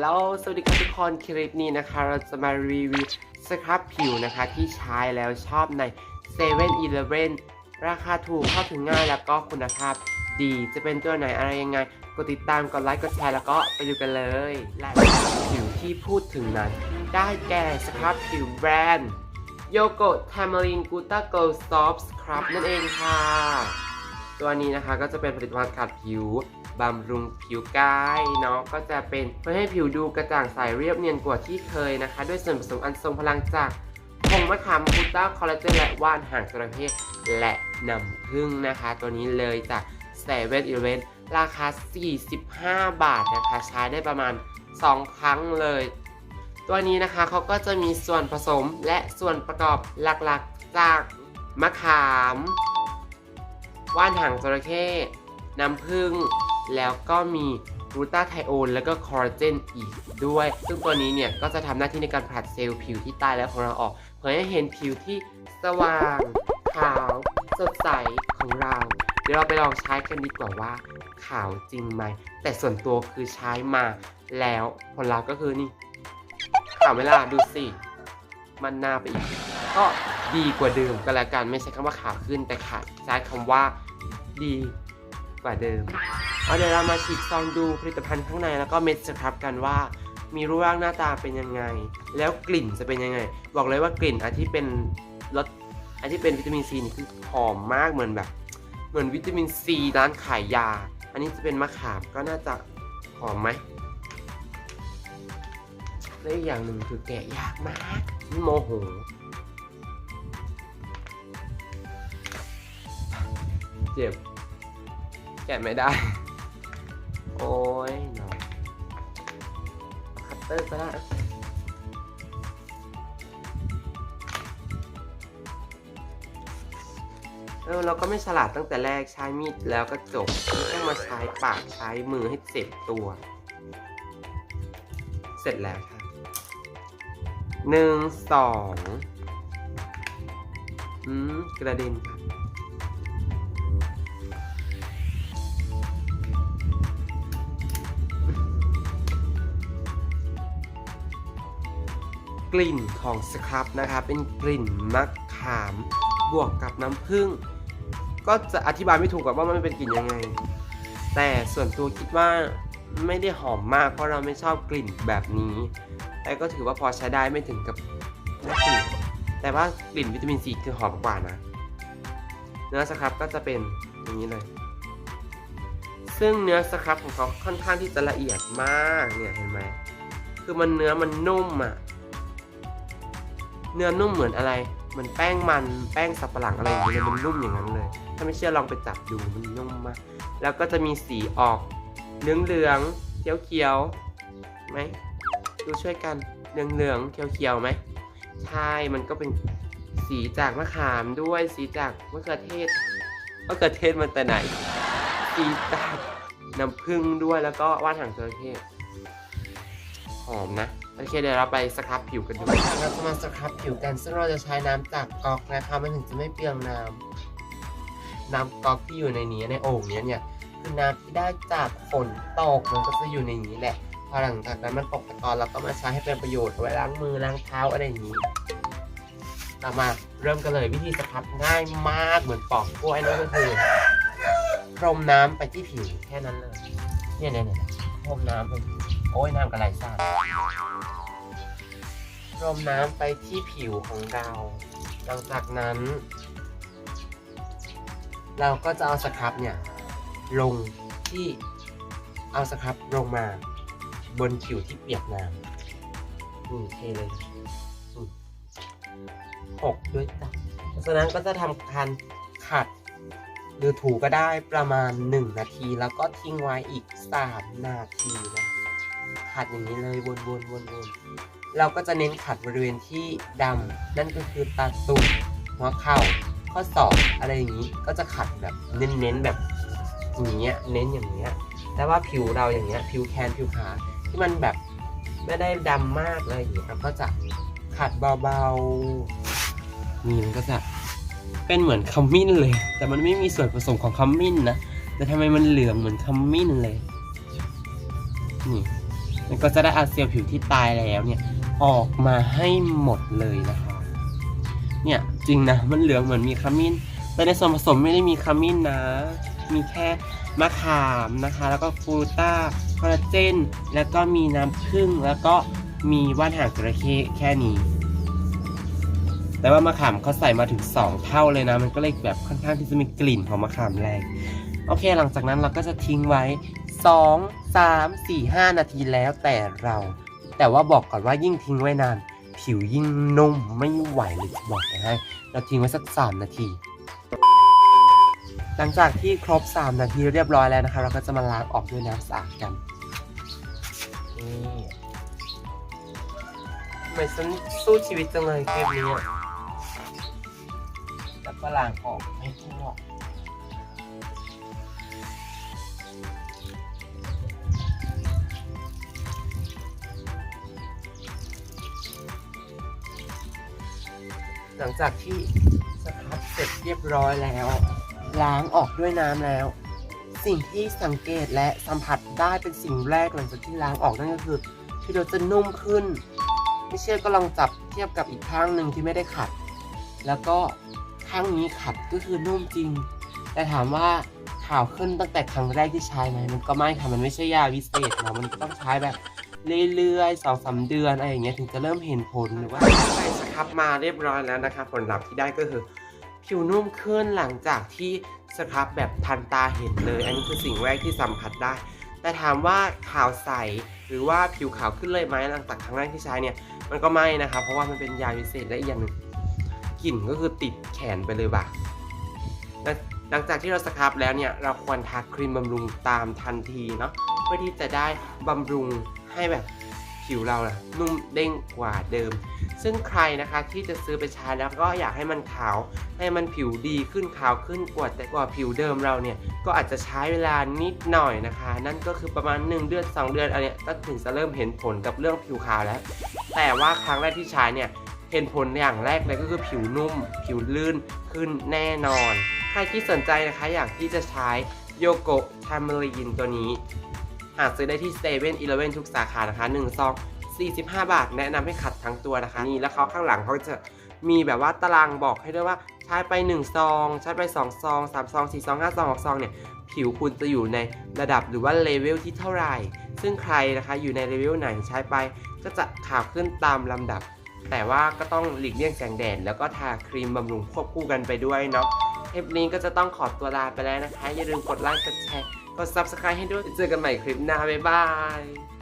แล้วสวัสดีครับทุกคนคลิปนี้นะคะ เราจะมารีวิวสครับผิวนะคะ ที่ใช้แล้วชอบใน7 e เ e ่ e อราคาถูกเข้าถึงง่ายแล้วก็คุณภาพดีจะเป็นตัวไหนอะไรยังไง กดติดตามกดไลค์กดแชร์แล้วก็ไปดูกันเลย และผิวที่พูดถึงนั้น ได้แก่สครับผิวแบรนด์โยโกะทามารินกูต้าโกลซอฟสครับนั่นเองค่ะ ตัวนี้นะคะก็จะเป็นผลิตภัณฑ์ขัดผิว บำรุงผิวกายเนาะก็จะเป็นเพื่อให้ผิวดูกระจ่างใสเรียบเนียนกว่าที่เคยนะคะ ด้วยส่วนผสมอันทรงพลังจากผงมะขามกูต้าคอลลาเจนและว่านหางจระเข้และน้ำผึ้งนะคะ ตัวนี้เลยจากเซเว่นอีเลนราคา 45 บาทนะคะ ใช้ได้ประมาณ 2 ครั้งเลย ตัวนี้นะคะเขาก็จะมีส่วนผสมและส่วนประกอบหลักๆจากมะขาม ว่านหางจระเข้น้ำผึ้ง แล้วก็มีกลูตาไทโอนแล้วก็คอลลาเจนอีกด้วย ซึ่งตัวนี้เนี่ยก็จะทำหน้าที่ในการผลัดเซลล์ผิวที่ตายแล้วของเราออก เพื่อให้เห็นผิวที่สว่าง ขาว สดใสของเรา เดี๋ยวเราไปลองใช้กันดีกว่าว่า ขาวจริงไหม แต่ส่วนตัวคือใช้มาแล้วผลลัพธ์ก็คือนี่ขาวไหมล่ะดูสิ มันหน้าไปอีก ก็ดีกว่าเดิมก็แล้วกันไม่ใช่คำว่าขาวขึ้นแต่ขาใช้คำว่าดีกว่าเดิม เอาเดี๋ยวเรามาฉีกซองดูผลิตภัณฑ์ข้างในแล้วก็เม็ดสครับกันว่า มีรูปร่างหน้าตาเป็นยังไง แล้วกลิ่นจะเป็นยังไง บอกเลยว่ากลิ่นอันที่เป็นรสอันที่เป็นวิตามินซีนี่คือหอมมากเหมือนแบบ เหมือนวิตามินซีร้านขายยา อันนี้จะเป็นมะขามก็น่าจะหอมไหมและอีกอย่างหนึ่งคือแกะยากมากโมโหเจ็บ แกะไม่ได้ โอ้ยเนาะคัตเตอร์ก็ได้เออเราก็ไม่ฉลาดตั้งแต่แรกใช้มีดแล้วก็จบต้องมาใช้ปากใช้มือให้เจ็บตัว เสร็จแล้วค่ะหนึ่งสองอืมกระเด็นค่ะ กลิ่นของสครับนะคะเป็นกลิ่นมะขามบวกกับน้ำผึ้งก็จะอธิบายไม่ถูกว่ามันเป็นกลิ่นยังไง แต่ส่วนตัวคิดว่าไม่ได้หอมมากเพราะเราไม่ชอบกลิ่นแบบนี้ แต่ก็ถือว่าพอใช้ได้ไม่ถึงกับน่ากลิ่นแต่ว่ากลิ่นวิตามินซีคือหอมกว่านะ เนื้อสครับก็จะเป็นอย่างนี้เลย ซึ่งเนื้อสครับของเขาค่อนข้างที่จะละเอียดมากเนี่ยเห็นไหมคือมันเนื้อมันนุ่มอะ เนื้อนุ่มเหมือนอะไร เหมือนแป้งมันแป้งสับปะหลังอะไรอย่างเงี้ยมันนุ่มอย่างนั้นเลย ถ้าไม่เชื่อลองไปจับดูมันนุ่มมาก แล้วก็จะมีสีออกเหลืองเหลืองๆเขียวเขียวๆไหมดูช่วยกันเหลืองเหลืองๆเขียวเขียวๆไหมใช่มันก็เป็นสีจากมะขามด้วยสีจากมะเขือเทศมะเขือเทศมันแต่ไหน สีจากน้ำผึ้งด้วยแล้วก็ว่านหางจระเข้หอมนะ เคเดี๋ยวเราไปสครับผิวกันดูเราจะมาสครับผิวกันซึ่งเราจะใช้น้ำจากก๊อกนะคะมันถึงจะไม่เปลืองน้ำน้ำก๊อกที่อยู่ในนี้ในโอ่งเนี้ยเนี่ยคือน้ำที่ได้จากฝนตกมันก็จะอยู่ในนี้แหละพอหลังจากนั้นมันตกตะกอนเราก็มาใช้ให้เป็นประโยชน์ไว้ล้างมือล้างเท้าอะไรอย่างนี้เรามาเริ่มกันเลยวิธีสครับง่ายมากเหมือนปอกกล้วยนั่นก็คือพรมน้ำไปที่ผิวแค่นั้นเลยเนี่ยเนี่ยเนี่ยพรมน้ำไปโอ้ยน้ำกระไรซ่า รมน้ำไปที่ผิวของเรา หลังจากนั้น เราก็จะเอาสครับเนี่ยลงที่เอาสครับลงมาบนผิวที่เปียกน้ำอืมเทเลยหกด้วยจ้ะฉะนั้นก็จะทำการขัดหรือถูก็ได้ประมาณ 1 นาที แล้วก็ทิ้งไว้อีก 3 นาทีนะ ขัดอย่างนี้เลยวนๆวนๆเราก็จะเน้นขัดบริเวณที่ดำนั่นก็คือตาตุ่มหัวเข่าข้อศอกอะไรอย่างนี้ก็จะขัดแบบเน้นๆแบบอย่างเงี้ยเน้นอย่างเงี้ยแต่ว่าผิวเราอย่างเงี้ยผิวแขนผิวขาที่มันแบบไม่ได้ดำมากเลยอย่างเงี้ยก็จะขัดเบาๆนี่มันก็จะเป็นเหมือนขมิ้นเลย แต่มันไม่มีส่วนผสมของขมิ้นนะแต่ทำไมมันเหลืองเหมือนขมิ้นเลยนี่ มันก็จะได้เอาเซลล์ผิวที่ตายแล้วเนี่ยออกมาให้หมดเลยนะคะ เนี่ยจริงนะมันเหลืองเหมือนมีขมิ้น แต่ในส่วนผสมไม่ได้มีขมิ้นนะ มีแค่มะขามนะคะ แล้วก็กลูต้าคอลลาเจน แล้วก็มีน้ำผึ้งแล้วก็มีว่านหางจระเข้แค่นี้ แต่ว่ามะขามเขาใส่มาถึง 2 เท่าเลยนะ มันก็เลยแบบค่อนข้างที่จะมีกลิ่นของมะขามแรง โอเค หลังจากนั้นเราก็จะทิ้งไว้ 2 3 4 5 นาทีแล้วแต่เรา แต่ว่าบอกก่อนว่ายิ่งทิ้งไว้นาน ผิวยิ่งนุ่มไม่ไหวเลยจะบอกนะให้เราทิ้งไว้สัก 3 นาที หลังจากที่ครบ 3 นาทีเรียบร้อยแล้วนะคะ เราก็จะมาล้างออกด้วยน้ำสะอาดกันนี่ทำไมฉันสู้ชีวิตจังเลยเกมนี้อะแล้วก็ล้างออกให้ทั่ว หลังจากที่สครับเสร็จเรียบร้อยแล้ว ล้างออกด้วยน้ำแล้ว สิ่งที่สังเกตและสัมผัสได้เป็นสิ่งแรกหลังจากที่ล้างออกนั่นก็คือผิวเราจะนุ่มขึ้น ไม่เชื่อก็ลองจับเทียบกับอีกข้างหนึ่งที่ไม่ได้ขัด แล้วก็ข้างนี้ขัดก็คือนุ่มจริง แต่ถามว่าขาวขึ้นตั้งแต่ครั้งแรกที่ใช้ไหมมันก็ไม่ค่ะมันไม่ใช่ยาวิเศษนะมันก็ต้องใช้แบบเรื่อยๆสองสาเดือนอะไรอย่างเงี้ยถึงจะเริ่มเห็นผลหรือว่าใครับมาเรียบร้อยแล้วนะคะผลลัพธ์ที่ได้ก็คือ ผิวนุ่มขึ้นหลังจากที่สครับแบบทันตาเห็นเลย อันนี้คือสิ่งแรกที่สัมผัสได้ แต่ถามว่าขาวใสหรือว่าผิวขาวขึ้นเลยไหมหลังจากครั้งแรกที่ใช้เนี่ยมันก็ไม่นะครับเพราะว่ามันเป็นยาวิเศษและอีกอย่างหนึ่งกลิ่นก็คือติดแขนไปเลยบ่ะหลังจากที่เราสครับแล้วเนี่ยเราควรทาครีมบำรุงตามทันทีเนาะเพื่อที่จะได้บำรุงให้แบบ ผิวเรานะนุ่มเด้งกว่าเดิม ซึ่งใครนะคะที่จะซื้อไปใช้แล้วก็อยากให้มันขาว ให้มันผิวดีขึ้นขาวขึ้นกว่าแต่กว่าผิวเดิมเราเนี่ย ก็อาจจะใช้เวลานิดหน่อยนะคะ นั่นก็คือประมาณ 1 เดือน 2 เดือนอันเนี้ยก็ถึงจะเริ่มเห็นผลกับเรื่องผิวขาวแล้ว แต่ว่าครั้งแรกที่ใช้เนี่ยเห็นผลอย่างแรกเลยก็คือผิวนุ่ม ผิวลื่นขึ้นแน่นอน ใครที่สนใจนะคะอยากที่จะใช้โยโกะทามารีนตัวนี้ หาซื้อได้ที่เซเว่นอีเลเว่นทุกสาขานะคะ1ซอง45 บาท แนะนำให้ขัดทั้งตัวนะคะนี่แล้วเขาข้างหลังเขาจะมีแบบว่าตารางบอกให้ด้วยว่าใช้ไป1ซองใช้ไป2ซอง3ซอง4ซอง5ซอง6ซองเนี่ยผิวคุณจะอยู่ในระดับหรือว่าเลเวลที่เท่าไหร่ ซึ่งใครนะคะอยู่ในเลเวลไหนใช้ไป ก็จะขาวขึ้นตามลำดับ แต่ว่าก็ต้องหลีกเลี่ยงแสงแดดแล้วก็ทาครีมบำรุงควบคู่กันไปด้วยเนาะเทปนี้ก็จะต้องขอตัวลาไปแล้วนะคะอย่าลืมกดไลค์กดแชร์ กด subscribe ให้ด้วย เจอกันใหม่คลิปหน้า บ๊ายบาย